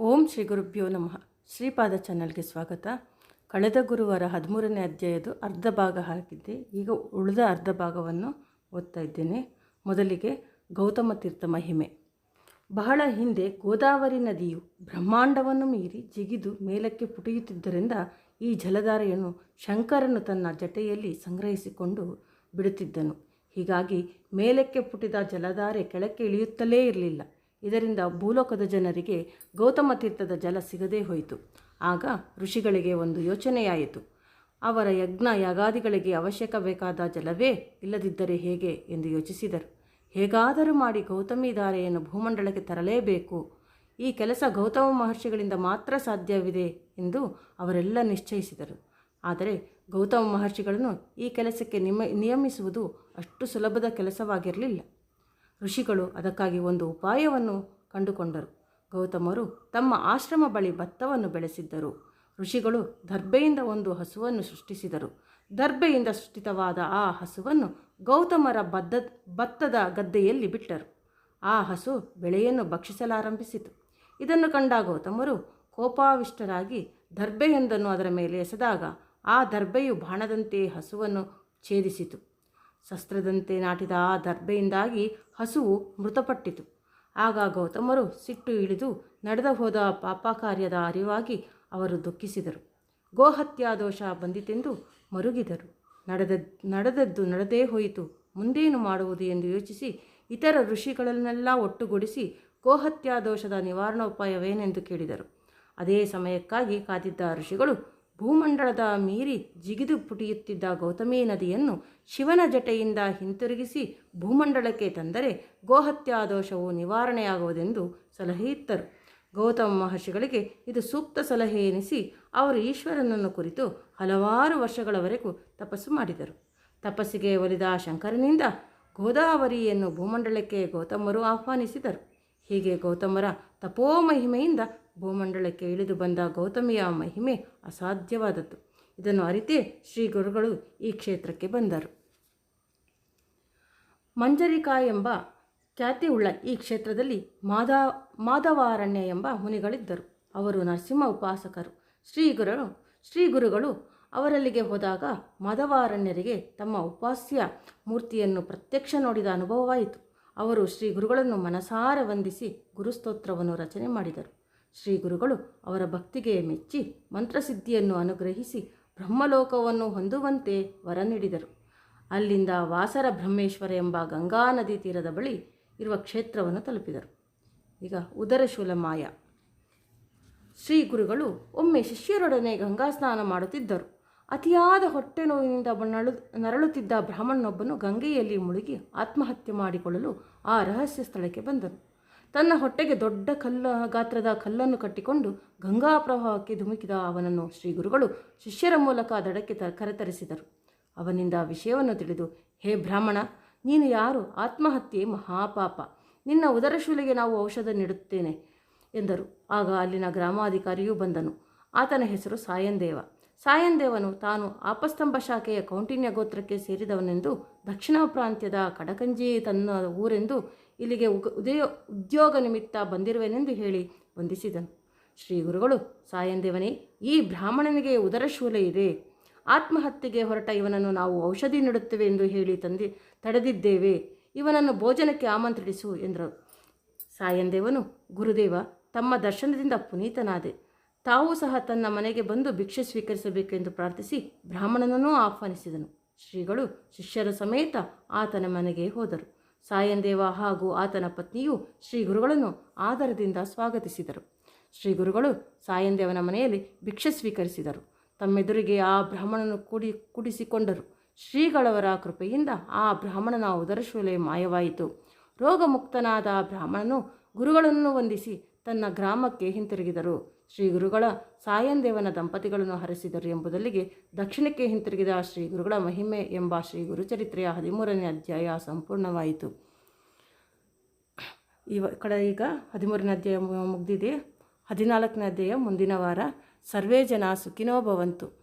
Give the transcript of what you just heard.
ಓಂ ಶ್ರೀ ಗುರುಭ್ಯೋ ನಮಃ. ಶ್ರೀಪಾದ ಚಾನಲ್ಗೆ ಸ್ವಾಗತ. ಕಳೆದ ಗುರುವಾರ ಹದಿಮೂರನೇ ಅಧ್ಯಾಯದ ಅರ್ಧ ಭಾಗ ಹಾಕಿದ್ದೆ ಈಗ ಉಳಿದ ಅರ್ಧ ಭಾಗವನ್ನು ಓದ್ತಾ ಇದ್ದೇನೆ. ಮೊದಲಿಗೆ ಗೌತಮ ತೀರ್ಥ ಮಹಿಮೆ. ಬಹಳ ಹಿಂದೆ ಗೋದಾವರಿ ನದಿಯು ಬ್ರಹ್ಮಾಂಡವನ್ನು ಮೀರಿ ಜಿಗಿದು ಮೇಲಕ್ಕೆ ಪುಟಿಯುತ್ತಿದ್ದರಿಂದ ಈ ಜಲಧಾರೆಯನ್ನು ಶಂಕರನು ತನ್ನ ಜಟೆಯಲ್ಲಿ ಸಂಗ್ರಹಿಸಿಕೊಂಡು ಬಿಡುತ್ತಿದ್ದನು. ಹೀಗಾಗಿ ಮೇಲಕ್ಕೆ ಪುಟಿದ ಜಲಧಾರೆ ಕೆಳಕ್ಕೆ ಇಳಿಯುತ್ತಲೇ ಇರಲಿಲ್ಲ. ಇದರಿಂದ ಭೂಲೋಕದ ಜನರಿಗೆ ಗೌತಮ ತೀರ್ಥದ ಜಲ ಸಿಗದೇ ಹೋಯಿತು. ಆಗ ಋಷಿಗಳಿಗೆ ಒಂದು ಯೋಚನೆಯಾಯಿತು. ಅವರ ಯಜ್ಞ ಯಾಗಾದಿಗಳಿಗೆ ಅವಶ್ಯಕ ಬೇಕಾದ ಜಲವೇ ಇಲ್ಲದಿದ್ದರೆ ಹೇಗೆ ಎಂದು ಯೋಚಿಸಿದರು. ಹೇಗಾದರೂ ಮಾಡಿ ಗೌತಮಿ ಧಾರೆಯನ್ನು ಭೂಮಂಡಲಕ್ಕೆ ತರಲೇಬೇಕು. ಈ ಕೆಲಸ ಗೌತಮ ಮಹರ್ಷಿಗಳಿಂದ ಮಾತ್ರ ಸಾಧ್ಯವಿದೆ ಎಂದು ಅವರೆಲ್ಲ ನಿಶ್ಚಯಿಸಿದರು. ಆದರೆ ಗೌತಮ ಮಹರ್ಷಿಗಳನ್ನು ಈ ಕೆಲಸಕ್ಕೆ ನಿಮ, ನಿಯಮಿಸುವುದು ಅಷ್ಟು ಸುಲಭದ ಕೆಲಸವಾಗಿರಲಿಲ್ಲ. ಋಷಿಗಳು ಅದಕ್ಕಾಗಿ ಒಂದು ಉಪಾಯವನ್ನು ಕಂಡುಕೊಂಡರು. ಗೌತಮರು ತಮ್ಮ ಆಶ್ರಮ ಬಳಿ ಭತ್ತವನ್ನು ಬೆಳೆಸಿದ್ದರು. ಋಷಿಗಳು ದರ್ಬೆಯಿಂದ ಒಂದು ಹಸುವನ್ನು ಸೃಷ್ಟಿಸಿದರು. ದರ್ಬೆಯಿಂದ ಸೃಷ್ಟಿತವಾದ ಆ ಹಸುವನ್ನು ಗೌತಮರ ಬದ್ದ, ಭತ್ತದ ಗದ್ದೆಯಲ್ಲಿ ಬಿಟ್ಟರು. ಆ ಹಸು ಬೆಳೆಯನ್ನು ಭಕ್ಷಿಸಲಾರಂಭಿಸಿತು. ಇದನ್ನು ಕಂಡ ಗೌತಮರು ಕೋಪಾವಿಷ್ಟರಾಗಿ ದರ್ಬೆಯೊಂದನ್ನು ಅದರ ಮೇಲೆ ಎಸೆದಾಗ ಆ ದರ್ಬೆಯು ಬಾಣದಂತೆ ಹಸುವನ್ನು ಛೇದಿಸಿತು. ಶಸ್ತ್ರದಂತೆ ನಾಟಿದ ಆ ದರ್ಬೆಯಿಂದಾಗಿ ಹಸುವು ಮೃತಪಟ್ಟಿತು. ಆಗ ಗೌತಮರು ಸಿಟ್ಟು ಇಳಿದು ನಡೆದ ಹೋದ ಪಾಪಕಾರ್ಯದ ಅರಿವಾಗಿ ಅವರು ದುಃಖಿಸಿದರು. ಗೋಹತ್ಯಾ ದೋಷ ಬಂದಿತೆಂದು ಮರುಗಿದರು. ನಡೆದ, ನಡೆದದ್ದು ನಡೆದೇ ಹೋಯಿತು. ಮುಂದೇನು ಮಾಡುವುದು ಎಂದು ಯೋಚಿಸಿ ಇತರ ಋಷಿಗಳನ್ನೆಲ್ಲ ಒಟ್ಟುಗೂಡಿಸಿ ಗೋಹತ್ಯಾ ದೋಷದ ನಿವಾರಣೋಪಾಯವೇನೆಂದು ಕೇಳಿದರು. ಅದೇ ಸಮಯಕ್ಕಾಗಿ ಕಾದಿದ್ದ ಋಷಿಗಳು ಭೂಮಂಡಲದ ಮೀರಿ ಜಿಗಿದು ಪುಟಿಯುತ್ತಿದ್ದ ಗೌತಮಿ ನದಿಯನ್ನು ಶಿವನ ಜಟೆಯಿಂದ ಹಿಂತಿರುಗಿಸಿ ಭೂಮಂಡಲಕ್ಕೆ ತಂದರೆ ಗೋಹತ್ಯಾ ದೋಷವು ನಿವಾರಣೆಯಾಗುವುದೆಂದು ಸಲಹೆ ಇತ್ತರು. ಗೌತಮ ಮಹರ್ಷಿಗಳಿಗೆ ಇದು ಸೂಕ್ತ ಸಲಹೆ ಎನಿಸಿ ಅವರು ಈಶ್ವರನನ್ನು ಕುರಿತು ಹಲವಾರು ವರ್ಷಗಳವರೆಗೂ ತಪಸ್ಸು ಮಾಡಿದರು. ತಪಸ್ಸಿಗೆ ಒಲಿದ ಶಂಕರನಿಂದ ಗೋದಾವರಿಯನ್ನು ಭೂಮಂಡಲಕ್ಕೆ ಗೌತಮರು ಆಹ್ವಾನಿಸಿದರು. ಹೀಗೆ ಗೌತಮರ ತಪೋಮಹಿಮೆಯಿಂದ ಭೂಮಂಡಲಕ್ಕೆ ಇಳಿದು ಬಂದ ಗೌತಮಿಯ ಮಹಿಮೆ ಅಸಾಧ್ಯವಾದದ್ದು. ಇದನ್ನು ಅರಿತೇ ಶ್ರೀ ಗುರುಗಳು ಈ ಕ್ಷೇತ್ರಕ್ಕೆ ಬಂದರು. ಮಂಜರಿಕಾ ಎಂಬ ಖ್ಯಾತಿಯುಳ್ಳ ಈ ಕ್ಷೇತ್ರದಲ್ಲಿ ಮಾಧ ಮಾಧವಾರಣ್ಯ ಎಂಬ ಮುನಿಗಳಿದ್ದರು. ಅವರು ನರಸಿಂಹ ಉಪಾಸಕರು. ಶ್ರೀ ಗುರು ಶ್ರೀ ಗುರುಗಳು ಅವರಲ್ಲಿಗೆ ಹೋದಾಗ ಮಾಧವಾರಣ್ಯರಿಗೆ ತಮ್ಮ ಉಪಾಸ್ಯ ಮೂರ್ತಿಯನ್ನು ಪ್ರತ್ಯಕ್ಷ ನೋಡಿದ ಅನುಭವವಾಯಿತು. ಅವರು ಶ್ರೀ ಗುರುಗಳನ್ನು ಮನಸಾರ ವಂದಿಸಿ ಗುರುಸ್ತೋತ್ರವನ್ನು ರಚನೆ ಮಾಡಿದರು. ಶ್ರೀ ಗುರುಗಳು ಅವರ ಭಕ್ತಿಗೆ ಮೆಚ್ಚಿ ಮಂತ್ರಸಿದ್ಧಿಯನ್ನು ಅನುಗ್ರಹಿಸಿ ಬ್ರಹ್ಮಲೋಕವನ್ನು ಹೊಂದುವಂತೆ ವರ ನೀಡಿದರು. ಅಲ್ಲಿಂದ ವಾಸರ ಬ್ರಹ್ಮೇಶ್ವರ ಎಂಬ ಗಂಗಾ ನದಿ ತೀರದ ಬಳಿ ಇರುವ ಕ್ಷೇತ್ರವನ್ನು ತಲುಪಿದರು. ಈಗ ಉದರಶೂಲ ಮಾಯ. ಶ್ರೀ ಗುರುಗಳು ಒಮ್ಮೆ ಶಿಷ್ಯರೊಡನೆ ಗಂಗಾ ಸ್ನಾನ ಮಾಡುತ್ತಿದ್ದರು. ಅತಿಯಾದ ಹೊಟ್ಟೆ ನೋವಿನಿಂದ ನಳು, ನರಳುತ್ತಿದ್ದ ಬ್ರಾಹ್ಮಣನೊಬ್ಬನು ಗಂಗೆಯಲ್ಲಿ ಮುಳುಗಿ ಆತ್ಮಹತ್ಯೆ ಮಾಡಿಕೊಳ್ಳಲು ಆ ರಹಸ್ಯ ಸ್ಥಳಕ್ಕೆ ಬಂದನು. ತನ್ನ ಹೊಟ್ಟೆಗೆ ದೊಡ್ಡ ಕಲ್ಲ, ಗಾತ್ರದ ಕಲ್ಲನ್ನು ಕಟ್ಟಿಕೊಂಡು ಗಂಗಾ ಪ್ರವಾಹಕ್ಕೆ ಧುಮುಕಿದ ಅವನನ್ನು ಶ್ರೀ ಗುರುಗಳು ಶಿಷ್ಯರ ಮೂಲಕ ದಡಕ್ಕೆ ತ, ಕರೆತರಿಸಿದರು. ಅವನಿಂದ ವಿಷಯವನ್ನು ತಿಳಿದು, ಹೇ ಬ್ರಾಹ್ಮಣ, ನೀನು ಯಾರು? ಆತ್ಮಹತ್ಯೆ ಮಹಾಪಾಪ. ನಿನ್ನ ಉದರಶೂಲಿಗೆ ನಾವು ಔಷಧ ನೀಡುತ್ತೇನೆ ಎಂದರು. ಆಗ ಅಲ್ಲಿನ ಗ್ರಾಮಾಧಿಕಾರಿಯೂ ಬಂದನು. ಆತನ ಹೆಸರು ಸಾಯಂದೇವ. ಸಾಯಂದೇವನು ತಾನು ಆಪಸ್ತಂಭ ಶಾಖೆಯ ಕೌಂಟಿನ್ಯ ಗೋತ್ರಕ್ಕೆ ಸೇರಿದವನೆಂದು ದಕ್ಷಿಣ ಪ್ರಾಂತ್ಯದ ಕಡಕಂಜಿ ತನ್ನ ಊರೆಂದು ಇಲ್ಲಿಗೆ ಉದಯ, ಉದ್ಯೋಗ ನಿಮಿತ್ತ ಬಂದಿರುವೆನೆಂದು ಹೇಳಿ ವಂದಿಸಿದನು. ಶ್ರೀ ಗುರುಗಳು, ಸಾಯಂದೇವನೇ, ಈ ಬ್ರಾಹ್ಮಣನಿಗೆ ಉದರಶೂಲೆ ಇದೆ. ಆತ್ಮಹತ್ಯೆಗೆ ಹೊರಟ ಇವನನ್ನು ನಾವು ಔಷಧಿ ನೀಡುತ್ತೇವೆ ಎಂದು ಹೇಳಿ ತಂದಿ, ತಡೆದಿದ್ದೇವೆ. ಇವನನ್ನು ಭೋಜನಕ್ಕೆ ಆಮಂತ್ರಿಸು ಎಂದರು. ಸಾಯಂದೇವನು, ಗುರುದೇವ, ತಮ್ಮ ದರ್ಶನದಿಂದ ಪುನೀತನಾದೆ. ತಾವೂ ಸಹ ತನ್ನ ಮನೆಗೆ ಬಂದು ಭಿಕ್ಷೆ ಸ್ವೀಕರಿಸಬೇಕೆಂದು ಪ್ರಾರ್ಥಿಸಿ ಬ್ರಾಹ್ಮಣನನ್ನೂ ಆಹ್ವಾನಿಸಿದನು. ಶ್ರೀಗಳು ಶಿಷ್ಯರ ಸಮೇತ ಆತನ ಮನೆಗೆ ಹೋದರು. ಸಾಯಂದೇವ ಹಾಗೂ ಆತನ ಪತ್ನಿಯು ಶ್ರೀ ಗುರುಗಳನ್ನು ಆದರದಿಂದ ಸ್ವಾಗತಿಸಿದರು. ಶ್ರೀ ಗುರುಗಳು ಸಾಯಂದೇವನ ಮನೆಯಲ್ಲಿ ಭಿಕ್ಷೆ ಸ್ವೀಕರಿಸಿದರು. ತಮ್ಮೆದುರಿಗೆ ಆ ಬ್ರಾಹ್ಮಣನು ಕೂಡಿ ಕೂಡಿಸಿಕೊಂಡರು. ಶ್ರೀಗಳವರ ಕೃಪೆಯಿಂದ ಆ ಬ್ರಾಹ್ಮಣನ ಉದರಶೂಲೆ ಮಾಯವಾಯಿತು. ರೋಗಮುಕ್ತನಾದ ಬ್ರಾಹ್ಮಣನು ಗುರುಗಳನ್ನು ವಂದಿಸಿ ತನ್ನ ಗ್ರಾಮಕ್ಕೆ ಹಿಂತಿರುಗಿದರು. ಶ್ರೀ ಗುರುಗಳ ಸಾಯಂದೇವನ ದಂಪತಿಗಳನ್ನು ಹರಿಸಿದರು ಎಂಬುದಲ್ಲಿಗೆ ದಕ್ಷಿಣಕ್ಕೆ ಹಿಂತಿರುಗಿದ ಶ್ರೀ ಗುರುಗಳ ಮಹಿಮೆ ಎಂಬ ಶ್ರೀ ಗುರುಚರಿತ್ರೆಯ ಹದಿಮೂರನೇ ಅಧ್ಯಾಯ ಸಂಪೂರ್ಣವಾಯಿತು. ಇವ ಕಡೆ ಈಗ ಹದಿಮೂರನೇ ಅಧ್ಯಾಯ ಮುಗಿದಿದೆ. ಹದಿನಾಲ್ಕನೇ ಅಧ್ಯಾಯ ಮುಂದಿನ ವಾರ. ಸರ್ವೇ ಜನ ಸುಖಿನೋ ಭವಂತು.